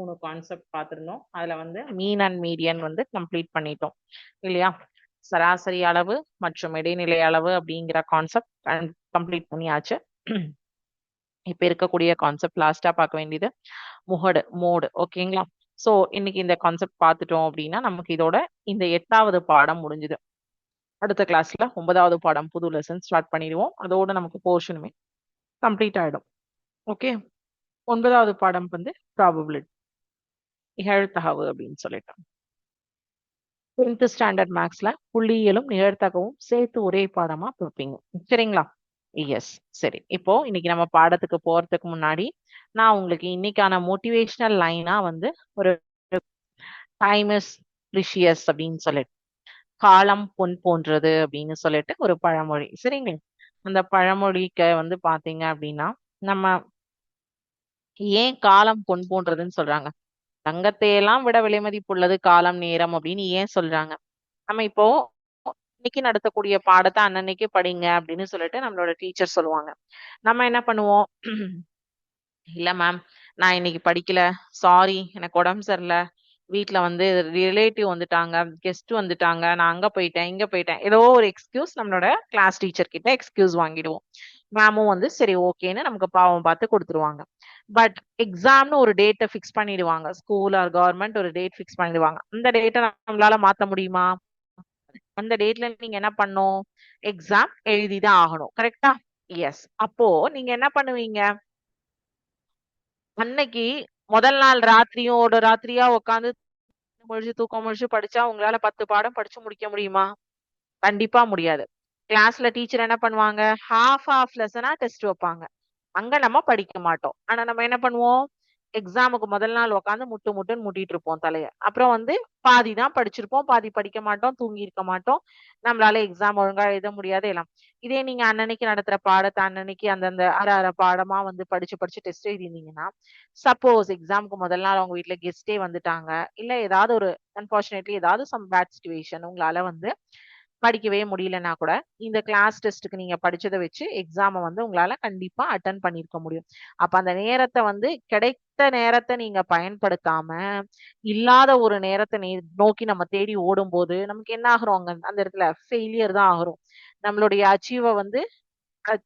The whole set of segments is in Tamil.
மூணு கான்செப்ட் பார்த்துருந்தோம் அதுல வந்து மீன் அண்ட் மீடியன் வந்து கம்ப்ளீட் பண்ணிட்டோம். இல்லையா? சராசரி அளவு மற்றும் இடைநிலை அளவு அப்படிங்கிற கான்செப்ட் கம்ப்ளீட் பண்ணியாச்சு. இப்ப இருக்கக்கூடிய கான்செப்ட் லாஸ்டா பார்க்க வேண்டியது முகடு மோடு. ஓகேங்களா சோ இன்னைக்கு இந்த கான்செப்ட் பார்த்துட்டோம் அப்படின்னா நமக்கு இதோட இந்த எட்டாவது பாடம் முடிஞ்சுது. அடுத்த கிளாஸ்ல ஒன்பதாவது பாடம் புது லெசன் ஸ்டார்ட் பண்ணிடுவோம். அதோட நமக்கு போர்ஷனுமே கம்ப்ளீட் ஆயிடும். ஓகே ஒன்பதாவது பாடம் வந்து ப்ராபபிலிட்டி நிகழ்த்தகவு அப்படின்னு சொல்லிட்டு டென்த் ஸ்டாண்டர்ட் மேக்ஸ்ல புள்ளியியலும் நிகழ்த்தகவும் சேர்த்து ஒரே பாடமா கொடுப்பீங்க சரிங்களா? எஸ் சரி. இப்போ இன்னைக்கு நம்ம பாடத்துக்கு போறதுக்கு முன்னாடி நான் உங்களுக்கு இன்னைக்கான மோட்டிவேஷனல் லைனா வந்து ஒரு டைம் இஸ் ரிஷியஸ் அப்படின்னு சொல்லிட்டு காலம் பொன் போன்றது அப்படின்னு சொல்லிட்டு ஒரு பழமொழி. சரிங்களா? அந்த பழமொழிக்கு வந்து பாத்தீங்க அப்படின்னா நம்ம ஏன் காலம் பொன் போன்றதுன்னு சொல்றாங்க? தங்கத்தையெல்லாம் விட விலை மதிப்புள்ளது காலம் நேரம் அப்படின்னு ஏன் சொல்றாங்க? நம்ம இப்போ இன்னைக்கு நடத்தக்கூடிய பாடத்தை அன்னன்னைக்கு படிங்க அப்படின்னு சொல்லிட்டு நம்மளோட டீச்சர் சொல்லுவாங்க. நம்ம என்ன பண்ணுவோம்? இல்ல மேம் நான் இன்னைக்கு படிக்கல. சாரி எனக்கு உடம்பு சரியில்லை. வீட்டுல வந்து ரிலேட்டிவ் வந்துட்டாங்க கெஸ்ட் வந்துட்டாங்க. நான் அங்க போயிட்டேன் இங்க போயிட்டேன். ஏதோ ஒரு எக்ஸ்கியூஸ் நம்மளோட கிளாஸ் டீச்சர் கிட்ட எக்ஸ்கியூஸ் வாங்கிடுவோம். மேமும் வந்து சரி ஓகேன்னு நமக்கு பாவம் பார்த்து கொடுத்துருவாங்க. பட் எக்ஸாம்னு ஒரு டேட்டை ஃபிக்ஸ் பண்ணிடுவாங்க. ஸ்கூல் ஆர் கவர்மெண்ட் ஒரு டேட் ஃபிக்ஸ் பண்ணிடுவாங்க. அந்த டேட்டை நம்மளால மாத்த முடியுமா? அந்த டேட்ல நீங்க என்ன பண்ணும் எக்ஸாம் எழுதிதான் ஆகணும். கரெக்டா எஸ் அப்போ நீங்க என்ன பண்ணுவீங்க? அன்னைக்கு முதல் நாள் ராத்திரியும் ஒரு ராத்திரியா உட்காந்து முழிச்சு தூக்கம் முழிச்சு படிச்சா உங்களால பத்து பாடம் படிச்சு முடிக்க முடியுமா? கண்டிப்பா முடியாது. கிளாஸ்ல டீச்சர் என்ன பண்ணுவாங்க? ஹாஃப் ஹாஃப் லெசனா டெஸ்ட் வைப்பாங்க. அங்க நம்ம படிக்க மாட்டோம். ஆனா நம்ம என்ன பண்ணுவோம்? எக்ஸாமுக்கு முதல் நாள் உட்காந்து முட்டு முட்டுன்னு முட்டிட்டு இருப்போம் தலைய. அப்புறம் வந்து பாதி தான் படிச்சிருப்போம். பாதி படிக்க மாட்டோம். தூங்கி இருக்க மாட்டோம். நம்மளால எக்ஸாம் ஒழுங்கா எழுத முடியாது எல்லாம். இதே நீங்க அன்னன்னைக்கு நடத்துற பாடத்தை அன்னன்னைக்கு அந்தந்த அரை அரை பாடமா வந்து படிச்சு படிச்சு டெஸ்ட் எழுதிருந்தீங்கன்னா சப்போஸ் எக்ஸாமுக்கு முதல் நாள் உங்க வீட்டுல கெஸ்டே வந்துட்டாங்க. இல்ல ஏதாவது ஒரு அன்பார்ச்சுனேட்லி ஏதாவது சம் பேட் சுச்சுவேஷன் உங்களால வந்து படிக்கவே முடியலன்னா கூட இந்த கிளாஸ் டெஸ்ட்டுக்கு நீங்க படிச்சதை வச்சு எக்ஸாமை வந்து உங்களால கண்டிப்பா அட்டன் பண்ணிருக்க முடியும். அப்ப அந்த நேரத்தை வந்து கிடைத்த நேரத்தை நீங்க பயன்படுத்தாம இல்லாத ஒரு நேரத்தை நோக்கி நம்ம தேடி ஓடும்போது நமக்கு என்ன ஆகுறோம் அங்க அந்த இடத்துல? ஃபெயிலியர் தான் ஆகுறோம். நம்மளுடைய அச்சீவை வந்து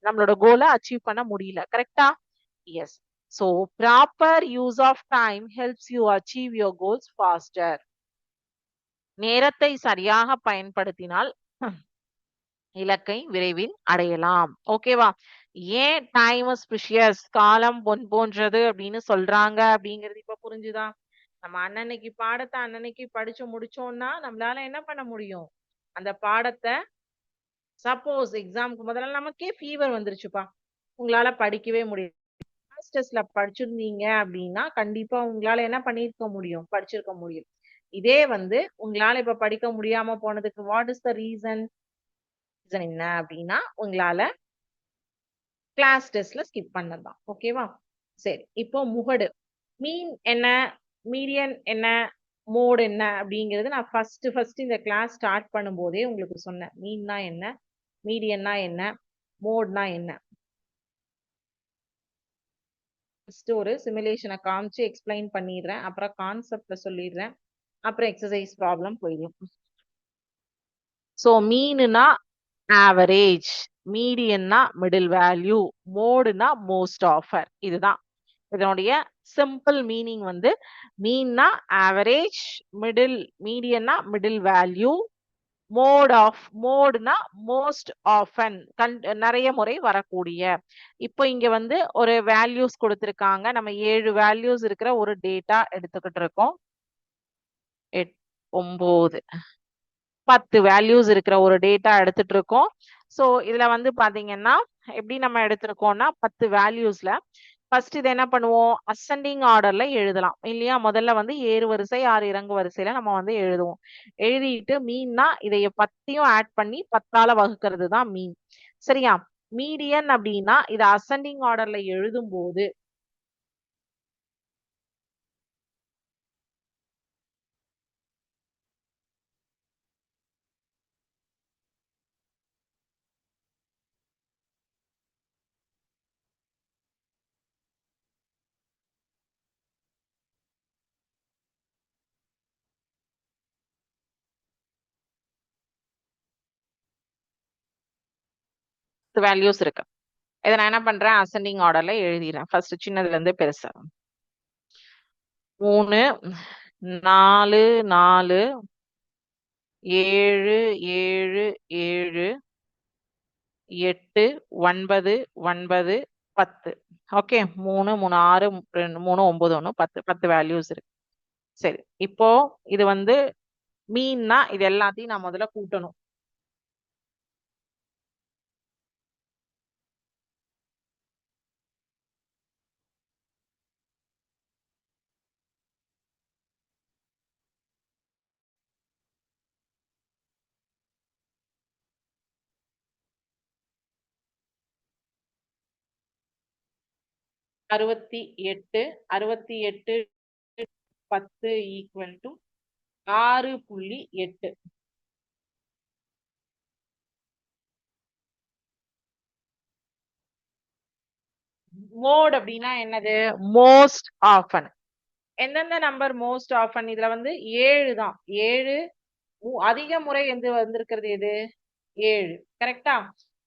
நம்மளோட கோலை அச்சீவ் பண்ண முடியல. கரெக்டா yes so proper use of time helps you achieve your goals faster நேரத்தை சரியாக பயன்படுத்தினால் இலக்கை விரைவில் அடையலாம். ஓகேவா ஏன் டைம் ஸ்பிஷியஸ் காலம் பொன் போன்றது அப்படின்னு சொல்றாங்க அப்படிங்கிறது இப்ப புரிஞ்சுதா? நம்ம அன்னன்னைக்கு பாடத்தை அன்னன்னைக்கு படிச்சு முடிச்சோம்னா நம்மளால என்ன பண்ண முடியும்? அந்த பாடத்தை சப்போஸ் எக்ஸாமுக்கு முதல்ல நமக்கே ஃபீவர் வந்துருச்சுப்பா. உங்களால படிக்கவே முடியும் மாஸ்டர்ஸ்ல படிச்சிருந்தீங்க அப்படின்னா கண்டிப்பா உங்களால என்ன பண்ணிருக்க முடியும்? படிச்சிருக்க முடியும். இதே வந்து உங்களால இப்ப படிக்க முடியாம போனதுக்கு what is the reason reason என்ன அப்படின்னா உங்களால கிளாஸ் டெஸ்ட்ல ஸ்கிப் பண்ணதான் ஓகேவா சரி இப்போ முகடு. மீன் என்ன? மீடியன் என்ன? மோட் என்ன? அப்படிங்கிறது நான் ஃபர்ஸ்ட் ஃபர்ஸ்ட் இந்த கிளாஸ் ஸ்டார்ட் பண்ணும்போதே உங்களுக்கு சொன்னேன். மீன்னா என்ன? மீடியன்னா என்ன? மோட்னா என்ன? ஃபர்ஸ்ட் ஒரு சிமுலேஷனை காமிச்சு எக்ஸ்பிளைன் பண்ணிடுறேன். அப்புறம் கான்செப்ட்ல சொல்லிடுறேன். அப்புறம் எக்ஸசைஸ் ப்ராப்ளம் போயிடும். ஸோ மீனுனா ஆவரேஜ் மீடியன்னா மிடில் வேல்யூ மோடுனா மோஸ்ட் ஆஃபர் இதுதான். இதனுடைய சிம்பிள் மீனிங் வந்து மீன்னா ஆவரேஜ் மிடில் மீடியன்னா மிடில் வேல்யூ மோட் ஆஃப் மோடுனா மோஸ்ட் ஆஃபன் கண் நிறைய முறை வரக்கூடிய. இப்போ இங்க வந்து ஒரு வேல்யூஸ் கொடுத்துருக்காங்க. நம்ம ஏழு வேல்யூஸ் இருக்கிற ஒரு டேட்டா எடுத்துக்கிட்டு இருக்கோம். எட் ஒம்பது. பத்து வேல்யூஸ் இருக்கிற ஒரு டேட்டா எடுத்துட்டு இருக்கோம் ஸோ இதுல வந்து பாத்தீங்கன்னா எப்படி நம்ம எடுத்திருக்கோம்னா பத்து வேல்யூஸ்ல ஃபர்ஸ்ட் இதை என்ன பண்ணுவோம்? அசெண்டிங் ஆர்டர்ல எழுதலாம். இல்லையா? முதல்ல வந்து ஏறு வரிசை ஆறு இறங்கு வரிசையில நம்ம வந்து எழுதுவோம். எழுதிட்டு மீன்னா இதைய பத்தியும் ஆட் பண்ணி பத்தால வகுக்கிறது தான் மீன் சரியா? மீடியன் அப்படின்னா இதை அசெண்டிங் ஆர்டர்ல எழுதும் போது வேல்யூஸ் இருக்கு. இதை நான் என்ன பண்றேன்? அசெண்டிங் ஆர்டர்ல எழுதிடுறேன். ஃபர்ஸ்ட் சின்னதுல இருந்து பெருசா. மூணு நாலு நாலு ஏழு ஏழு ஏழு எட்டு ஒன்பது ஒன்பது பத்து. ஓகே மூணு மூணு ஆறு ரெண்டு மூணு ஒன்பது ஒன்று பத்து. பத்து வேல்யூஸ் இருக்கு. சரி இப்போ இது வந்து மீன்னா இது எல்லாத்தையும் நான் முதல்ல கூட்டணும். அறுபத்தி எட்டு அறுபத்தி எட்டு பத்து ஈக்குவல் டு ஆறு புள்ளி எட்டு. மோட் அப்படின்னா என்னது? மோஸ்ட் ஆஃபன் எந்தெந்த நம்பர் மோஸ்ட் ஆஃபன் இதுல வந்து ஏழு தான். ஏழு அதிக முறை எந்த வந்திருக்கிறது எது? ஏழு. கரெக்டா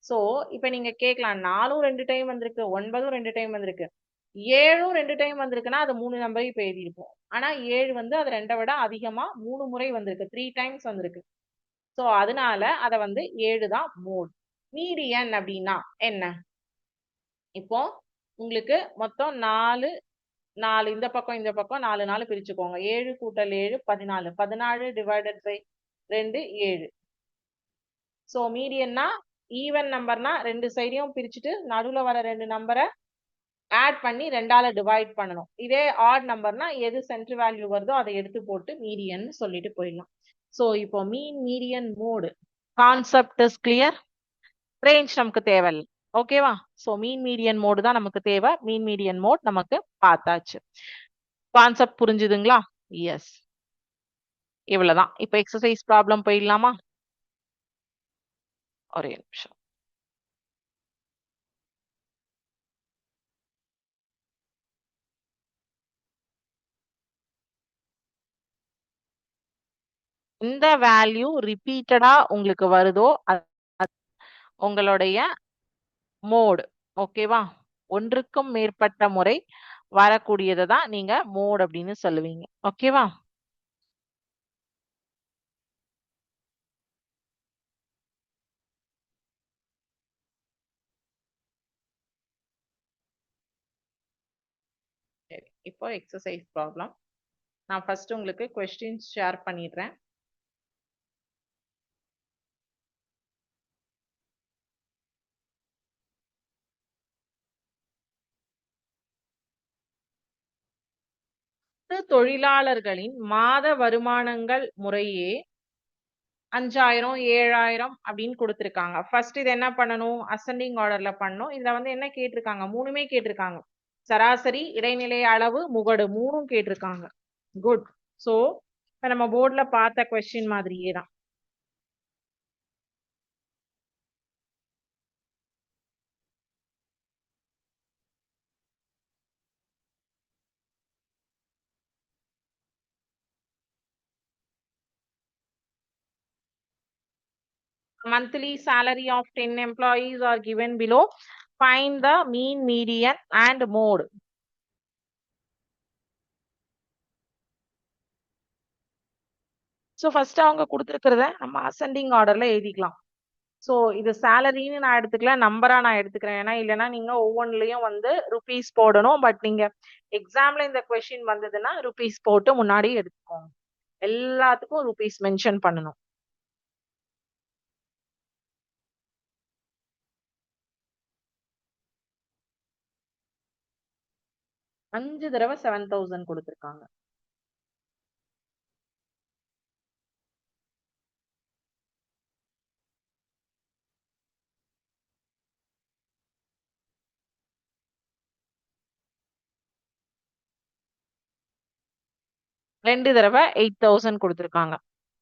சோ இப்ப நீங்க கேட்கலாம். நாலும் ரெண்டு டைம் வந்திருக்கு ஒன்பதும் ரெண்டு டைம் வந்திருக்கு. ஏழும் ரெண்டு டைம் வந்திருக்குன்னா அது மூணு நம்பர் இப்போ எழுதியிருப்போம். ஆனா ஏழு வந்து அது ரெண்டை விட அதிகமா மூணு முறை வந்திருக்கு. த்ரீ டைம்ஸ் வந்திருக்கு. ஸோ அதனால அதை வந்து ஏழு தான் மோட் மீடியன் அப்படின்னா என்ன? இப்போ உங்களுக்கு மொத்தம் நாலு நாலு இந்த பக்கம் இந்த பக்கம் நாலு நாலு பிரிச்சுக்கோங்க. ஏழு கூட்டல் ஏழு பதினாலு. பதினாலு டிவைடட் பை ரெண்டு ஏழு. ஸோ மீடியன்னா ஈவன் நம்பர்னா ரெண்டு சைடையும் பிரிச்சுட்டு நடுவில் வர ரெண்டு நம்பரை ஆட் பண்ணி ரெண்டால டிவைட் பண்ணணும். இதே ஆட் நம்பர்னா எது சென்ட்ரு வேல்யூ வருதோ அதை எடுத்து போட்டு மீடியன் சொல்லிட்டு போயிடலாம். ஸோ இப்போ mean median mode concept is clear range நமக்கு தேவையில்லை ஓகேவா ஸோ மீன் மீடியன் மோடு தான் நமக்கு தேவை. மீன் மீடியன் மோட் நமக்கு பார்த்தாச்சு. கான்செப்ட் புரிஞ்சுதுங்களா? எஸ் இவ்வளவுதான். இப்போ எக்ஸசைஸ் ப்ராப்ளம் போயிடலாமா? ஒரே நிமிஷம். இந்த வேல்யூ ரிப்பீட்டடா உங்களுக்கு வருதோ அது உங்களுடைய மோடு ஓகேவா ஒன்றுக்கும் மேற்பட்ட முறை வரக்கூடியதை தான் நீங்க மோட் அப்படின்னு சொல்லுவீங்க ஓகேவா சரி இப்போ எக்ஸசைஸ் ப்ராப்ளம் நான் ஃபர்ஸ்ட் உங்களுக்கு கொஸ்டின்ஸ் ஷேர் பண்ணிடுறேன். தொழிலாளர்களின் மாத வருமானங்கள் முறையே அஞ்சாயிரம் ஏழாயிரம் அப்படின்னு கொடுத்துருக்காங்க. ஃபர்ஸ்ட் இது என்ன பண்ணணும்? அசெண்டிங் ஆர்டர்ல பண்ணணும். இதுல வந்து என்ன கேட்டிருக்காங்க? மூணுமே கேட்டிருக்காங்க. சராசரி இடைநிலை அளவு முகடு மூணும் கேட்டிருக்காங்க. குட் சோ இப்ப நம்ம போர்டில் பார்த்த கொஸ்டின் மாதிரியே தான். Monthly salary of 10 employees are given below. Find the mean, median and mode. So first அவங்க கொடுத்துருக்கிறத நம்ம அசெண்டிங் ஆர்டர்ல எழுதிக்கலாம். ஸோ இது சேலரின்னு நான் எடுத்துக்கல நம்பரா நான் எடுத்துக்கிறேன். ஏன்னா இல்லைன்னா நீங்க ஒவ்வொன்றுலயும் வந்து ருபீஸ் போடணும். பட் நீங்க எக்ஸாம்ல இந்த கொஸ்டின் வந்ததுன்னா ருபீஸ் போட்டு முன்னாடி எடுத்துக்கோங்க. எல்லாத்துக்கும் ருபீஸ் மென்ஷன் பண்ணணும். அஞ்சு தடவை செவன் தௌசண்ட் கொடுத்துருக்காங்க. ரெண்டு தடவை எயிட் தௌசண்ட் கொடுத்துருக்காங்க.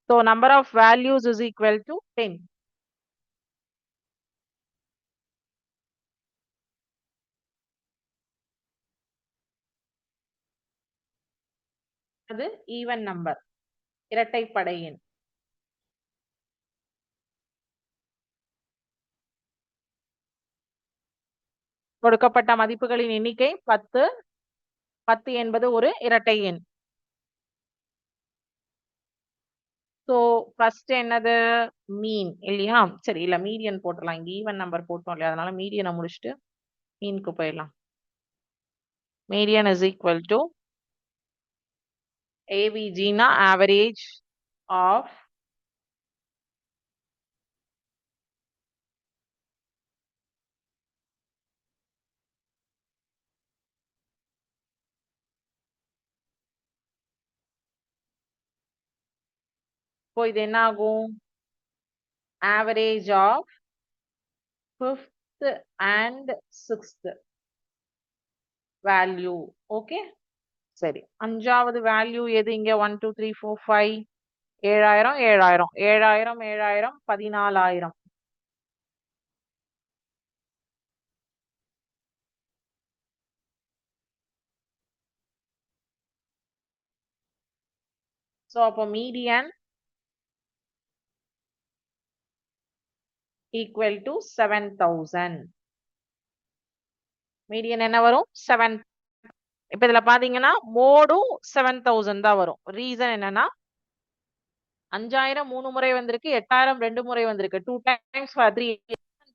So number of values is equal to ten அது ஈவன் நம்பர் இரட்டைப்படையின். எண் கொடுக்கப்பட்ட மதிப்புகளின் எண்ணிக்கை பத்து. பத்து என்பது ஒரு இரட்டை எண். ஸோ ஃபர்ஸ்ட் என்னது? மீன் இல்லையா? சரி இல்ல மீடியன் போட்டுடலாம். இங்க ஈவன் நம்பர் போட்டோம் இல்லையா? அதனால மீடியனை முடிச்சுட்டு மீனுக்கு போயிடலாம். மீடியன் இஸ் ஈக்குவல் டு ஏவிஜினா ஆவரேஜ் ஆஃப் இப்போ இது என்ன ஆகும் average of fifth and sixth value okay சரி. அஞ்சாவது வேல்யூ எது இங்க? One two three four five ஏழாயிரம் ஏழாயிரம். ஏழாயிரம் ஏழாயிரம் பதினாலாயிரம். ஸோ அப்போ median equal to seven thousand median என்ன வரும்? செவன் இப்ப இதுல பாத்தீங்கன்னா மோடும் செவன் தௌசண்ட் தான் வரும். ரீசன் என்னன்னா அஞ்சாயிரம் மூணு முறை வந்திருக்கு எட்டாயிரம் ரெண்டு முறை வந்திருக்கு. Two times three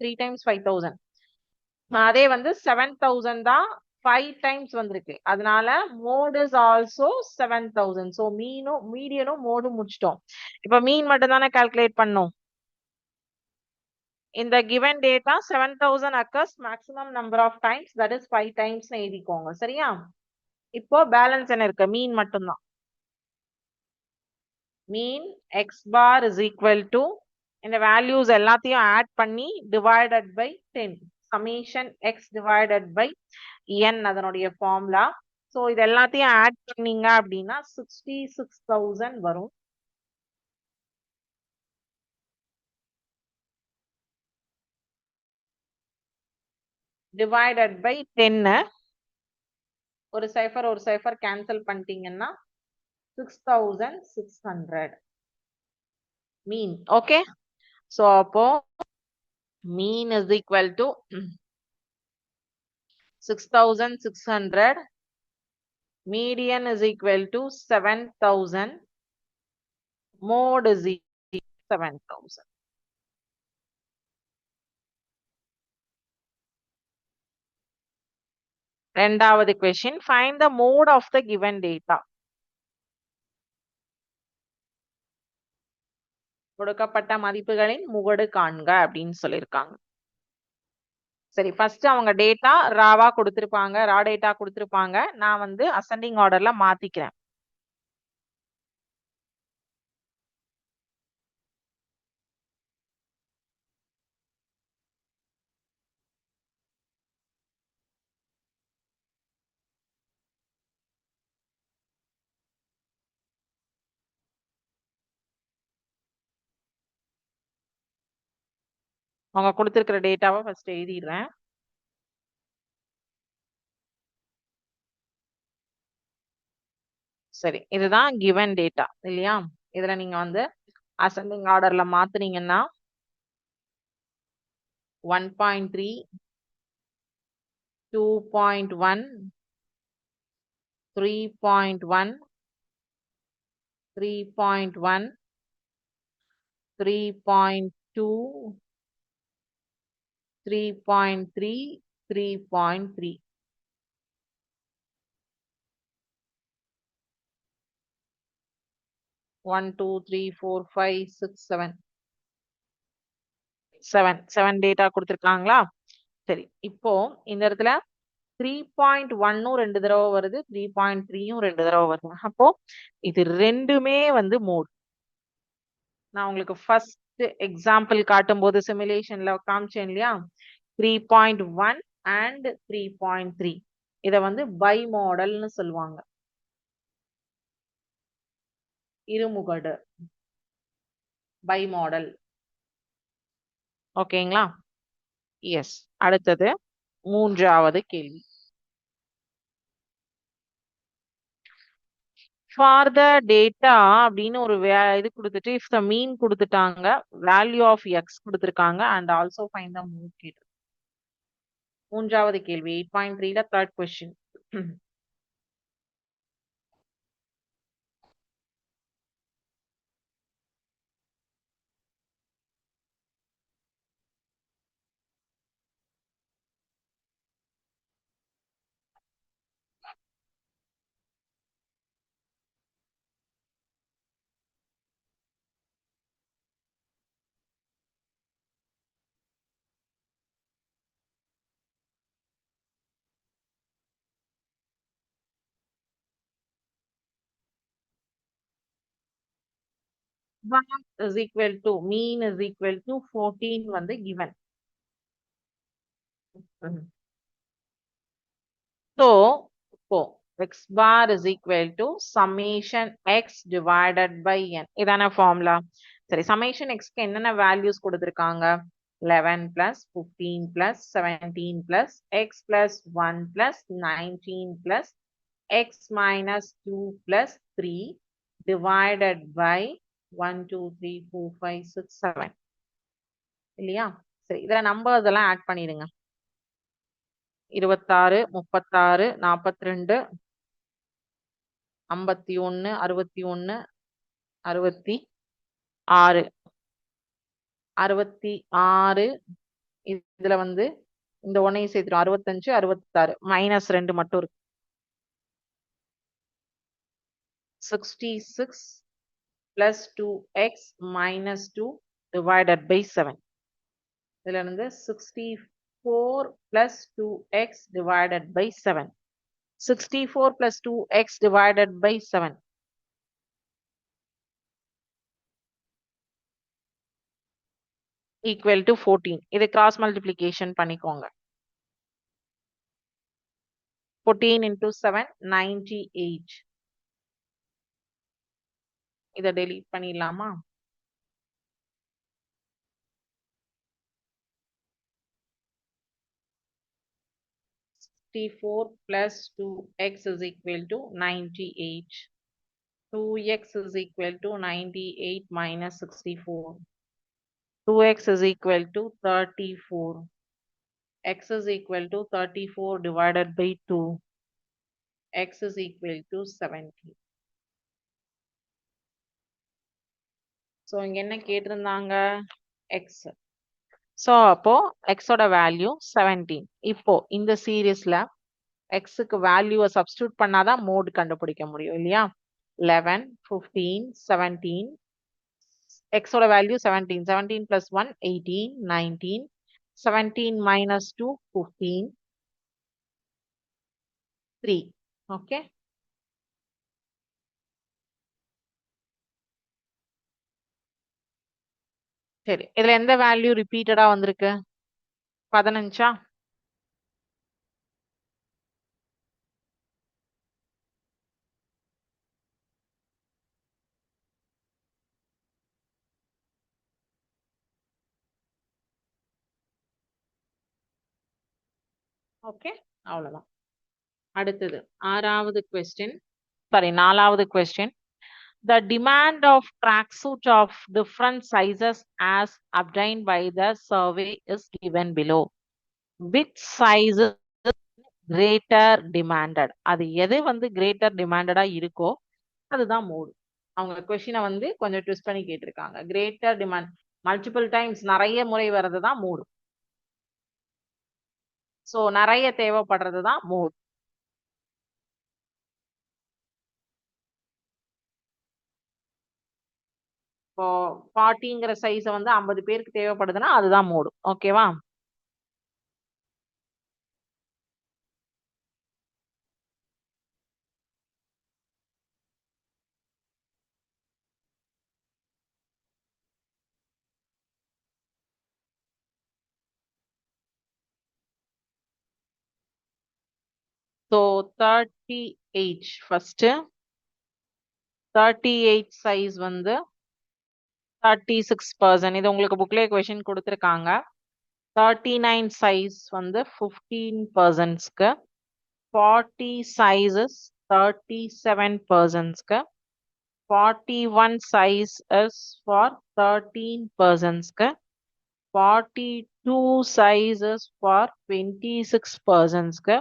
three times five thousand அதே வந்து செவன் தௌசண்ட் தான் ஃபைவ் டைம்ஸ் வந்திருக்கு. அதனால mode is also seven thousand so மீனும் மீடியனும் மோடும் முடிச்சிட்டோம். இப்ப மீன் மட்டும் தானே கால்குலேட் பண்ணோம். இந்த given data seven thousand occurs maximum number of times that is five times எழுதிக்கோங்க. சரியா? இப்போ பேலன்ஸ் என்ன இருக்கு? மீன் மட்டும்தான். Mean X bar is equal to இந்த வேல்யூஸ் எல்லாத்தையும் ஆட் பண்ணி divided by ten summation X divided by N அதனுடைய ஃபார்முலா ஸோ இது எல்லாத்தையும் ஆட் பண்ணீங்க அப்படின்னா சிக்ஸ்டி சிக்ஸ் தௌசண்ட் வரும். டிவைடட் பை டென்னு ஒரு சைஃபர் ஒரு சைஃபர் கேன்சல் பண்ணிட்டீங்கன்னா six thousand six hundred mean okay so அப்போ mean is equal to six thousand six hundred median is equal to seven thousand mode is seven thousand ரெண்டாவது question find the mode of the given data கொடுக்கப்பட்ட மதிப்புகளின் முகடு காண்க அப்படின்னு சொல்லியிருக்காங்க. சரி ஃபர்ஸ்ட் அவங்க டேட்டா ராவா கொடுத்துருப்பாங்க ரா டேட்டா கொடுத்துருப்பாங்க. நான் வந்து அசெண்டிங் ஆர்டர்ல மாத்திக்கிறேன். அவங்க கொடுத்துருக்கிற டேட்டாவை ஃபர்ஸ்ட் எழுதிடுறேன். சரி இதுதான் கிவன் டேட்டா இல்லையா? இதுல நீங்க வந்து அசெண்டிங் ஆர்டர்ல மாத்துனீங்கன்னா one point three two point one three point one three point one three point two three point three three point three one two three four five six seven seven seven data கொடுத்துருக்காங்களா? சரி இப்போ இந்த இடத்துல த்ரீ பாயிண்ட் ஒன்னும் ரெண்டு தடவை வருது த்ரீ பாயிண்ட் த்ரீயும் ரெண்டு தடவை வருது. அப்போ இது ரெண்டுமே வந்து மோட் நான் உங்களுக்கு ஃபர்ஸ்ட் எக்ஸாம்பிள் காட்டும் போது சிமுலேஷன்ல காமிச்சேன் இல்லையா? Three point one and three point three இதை வந்து பை மாடல்னு சொல்லுவாங்க. இருமுகடு. பை மாடல் ஓகேங்களா எஸ் அடுத்தது மூன்றாவது கேள்வி. ஃபார் த டேட்டா அப்படின்னு ஒரு வே- இது கொடுத்துட்டு இஃப் த மீன் கொடுத்துட்டாங்க வேல்யூ ஆஃப் எக்ஸ் கொடுத்துருக்காங்க and also find the mode கேட்டு மூன்றாவது கேள்வி எயிட் பாயிண்ட் த்ரீல third question is equal to mean is equal to 14 வந்து given. So, இப்போ x bar is equal to summation x divided by n. இதான formula. சரி, summation x க்கு என்னென்ன values கொடுத்திருக்காங்க? 11 plus 15 plus 17 plus x plus 1 plus 19 plus x minus 2 plus 3 divided by 1, 2, 3, 4, 5, 6, 7. இல்லையா? சரி, இதுல numbers எல்லாம் ஆட் பண்ணிடுங்க. இருபத்தாறு, முப்பத்தாறு, நாற்பத்தி ரெண்டு, ஐம்பத்தி ஒன்னு, அறுபத்தி ஒன்னு, அறுபத்தி ஆறு, அறுபத்தி ஆறு, இதுல வந்து இந்த ஒன்னையும் சேர்த்துரும் அறுபத்தஞ்சு, அறுபத்தாறு, மைனஸ் ரெண்டு மட்டும் இருக்கு. Sixty six plus two x minus two divided by seven இதுல இருந்து sixty four plus two x divided by seven sixty four plus two x divided by seven equal to fourteen இது கிராஸ் மல்டிப்ளிகேஷன் பண்ணிக்கோங்க fourteen into seven ninety eight இதை டெலீட் பண்ணிடலாமா T4 plus 2x is equal to 98. 2x is equal to 98 minus 64. 2x is equal to 34. x is equal to 34 divided by 2. x is equal to 70. So இங்க என்ன கேட்டிருந்தாங்க? எக்ஸ் ஸோ அப்போ எக்ஸோட வேல்யூ செவன்டீன் இப்போ இந்த சீரீஸ்ல எக்ஸுக்கு வேல்யூவை சப்ஸ்டியூட் பண்ணாதான் மோட் கண்டுபிடிக்க முடியும் இல்லையா? லெவன் ஃபிஃப்டீன் செவன்டீன் எக்ஸோட value seventeen seventeen plus one eighteen nineteen seventeen minus two fifteen three okay சரி. இதுல எந்த வேல்யூ ரிப்பீட்டடா வந்திருக்கு? பதினஞ்சா? ஓகே அவ்வளவுதான். அடுத்தது ஆறாவது கொஸ்டின் சாரி நாலாவது question the demand of tracksuit of different sizes as obtained by the survey is given below. Which size is greater demanded? அது எது வந்து greater demanded இருக்கோ அதுதான் மோடு அவங்க கொஸ்டினை வந்து கொஞ்சம் ட்விஸ்ட் பண்ணி கேட்டிருக்காங்க கிரேட்டர் டிமாண்ட் மல்டிபிள் டைம்ஸ் நிறைய முறை வர்றது தான் மூடு ஸோ நிறைய தேவைப்படுறது தான் மோட் இப்போ ஃபார்ட்டிங்கிற சைஸை வந்து ஐம்பது பேருக்கு தேவைப்படுதுன்னா அதுதான் மோடு ஓகேவா so thirty eight first thirty eight size வந்து தேர்ட்டி சிக்ஸ் பர்சன்ட் இது உங்களுக்கு புக்லேயே கொஷின் கொடுத்துருக்காங்க. தேர்ட்டி நைன் சைஸ் வந்து ஃபிஃப்டீன் பர்சன்ஸ்க்கு forty sizes thirty seven பர்சன்ஸ்க்கு forty one size is for thirteen பர்சன்ஸ்க்கு forty two sizes for twenty six பர்சன்ஸ்க்கு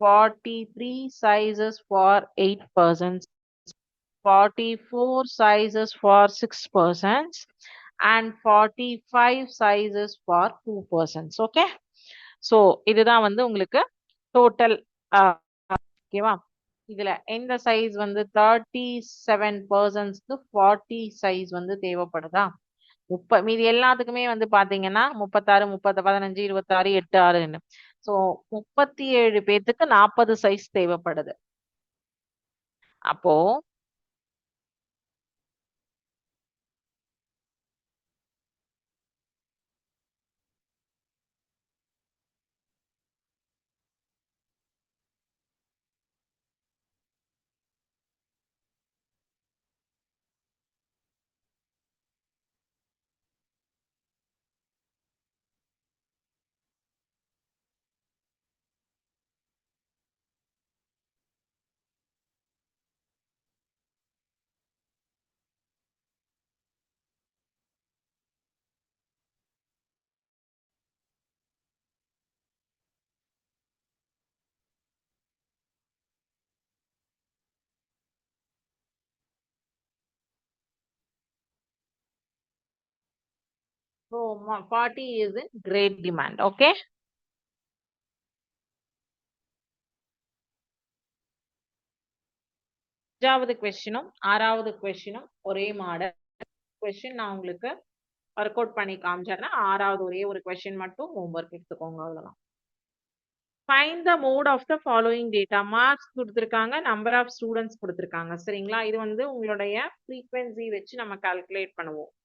forty three sizes for eight persons 44 sizes for 6 persons and 45 sizes for 2 persons okay? So இதுதான் வந்து உங்களுக்கு total ஓகேவா இதுல எந்த சைஸ் வந்து 37 personsக்கு 40 சைஸ் வந்து தேவைப்படுதா? முப்ப மீதி எல்லாத்துக்குமே வந்து பாத்தீங்கன்னா முப்பத்தாறு முப்பத்தி பதினஞ்சு இருபத்தாறு எட்டு ஆறுன்னு. ஸோ முப்பத்தி ஏழு பேர்த்துக்கு நாற்பது சைஸ் தேவைப்படுது. அப்போ So ma- 40 is in great demand. Okay. அஞ்சாவது கொஸ்டினும் ஆறாவது கொஸ்டினும் ஒரே மாடல். கொஸ்டின் நான் உங்களுக்கு ஒர்க் அவுட் பண்ணி காமிச்சிடுறேன். ஆறாவது ஒரே ஒரு கொஸ்டின் மட்டும் ஹோம்ஒர்க் எடுத்துக்கோங்க அவ்வளவுதான். Find the mode of the following data marks கொடுத்துருக்காங்க நம்பர் ஆஃப் ஸ்டூடெண்ட்ஸ் கொடுத்துருக்காங்க. சரிங்களா? இது வந்து உங்களுடைய ஃப்ரீக்வன்சி வச்சு நம்ம கால்குலேட் பண்ணுவோம்.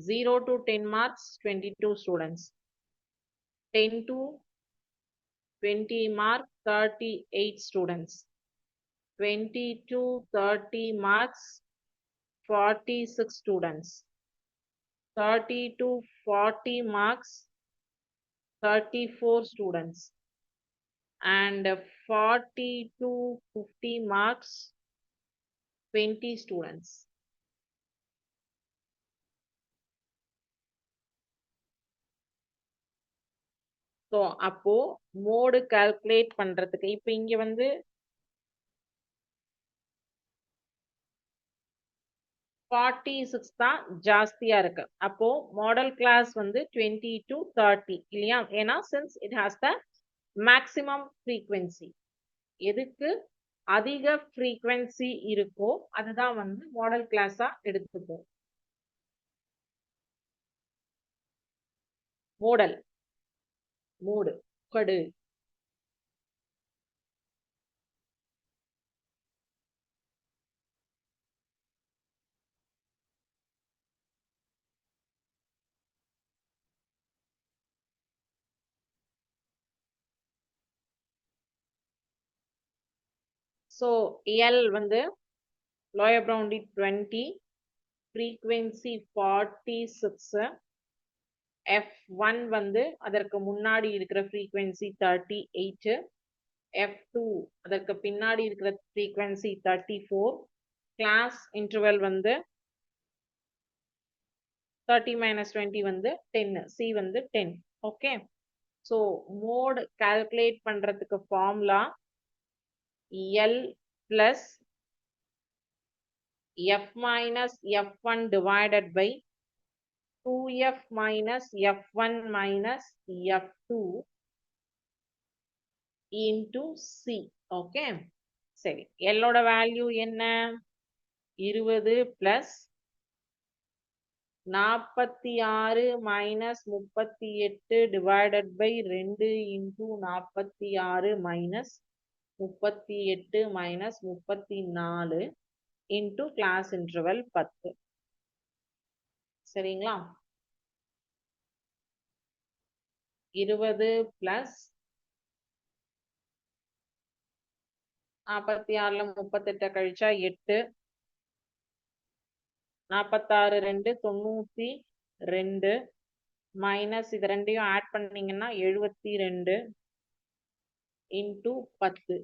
0 to 10 marks 22 students. 10 to 20 mark 38 students. 20 to 30 marks 46 students. 30 to 40 marks 34 students. And 40 to 50 marks 20 students. So அப்போ மோடு கால்குலேட் பண்றதுக்கு இப்போ இங்க வந்து ஃபார்ட்டி சிக்ஸ் தான் ஜாஸ்தியா இருக்கு. அப்போ மாடல் கிளாஸ் வந்து டுவெண்ட்டி டு தேர்ட்டி இல்லையா? ஏன்னா since it has the maximum frequency எதுக்கு அதிக ஃப்ரீக்வன்சி இருக்கோ அதுதான் வந்து மாடல் கிளாஸா எடுத்துப்போம் மோடல் மூடு கடு ஸோ எல் வந்து lower boundary twenty frequency forty six F one வந்து அதற்கு முன்னாடி இருக்கிற frequency thirty eight F two அதற்கு பின்னாடி இருக்கிற frequency thirty four class interval வந்து தேர்ட்டி மைனஸ் டுவெண்ட்டி வந்து டென்னு சி வந்து ten okay so mode calculate பண்ணுறதுக்கு formula L plus F minus F one divided by 2f minus f1 minus f2 into c. Okay சரி. எல்லோட வேல்யூ என்ன? இருபது பிளஸ் நாற்பத்தி ஆறு மைனஸ் முப்பத்தி எட்டு டிவைடட் பை ரெண்டு இன்டூ நாற்பத்தி ஆறு மைனஸ் முப்பத்தி எட்டு மைனஸ் முப்பத்தி நாலு இன்டூ கிளாஸ் இன்டர்வல் பத்து. சரிங்களா? இருபது பிளஸ் நாற்பத்தி ஆறுல முப்பத்தெட்ட கழிச்சா எட்டு. நாற்பத்தாறு ரெண்டு தொண்ணூத்தி ரெண்டு. மைனஸ் இது ரெண்டையும் ஆட் பண்ணீங்கன்னா எழுபத்தி ரெண்டு. இன்டூ பத்து.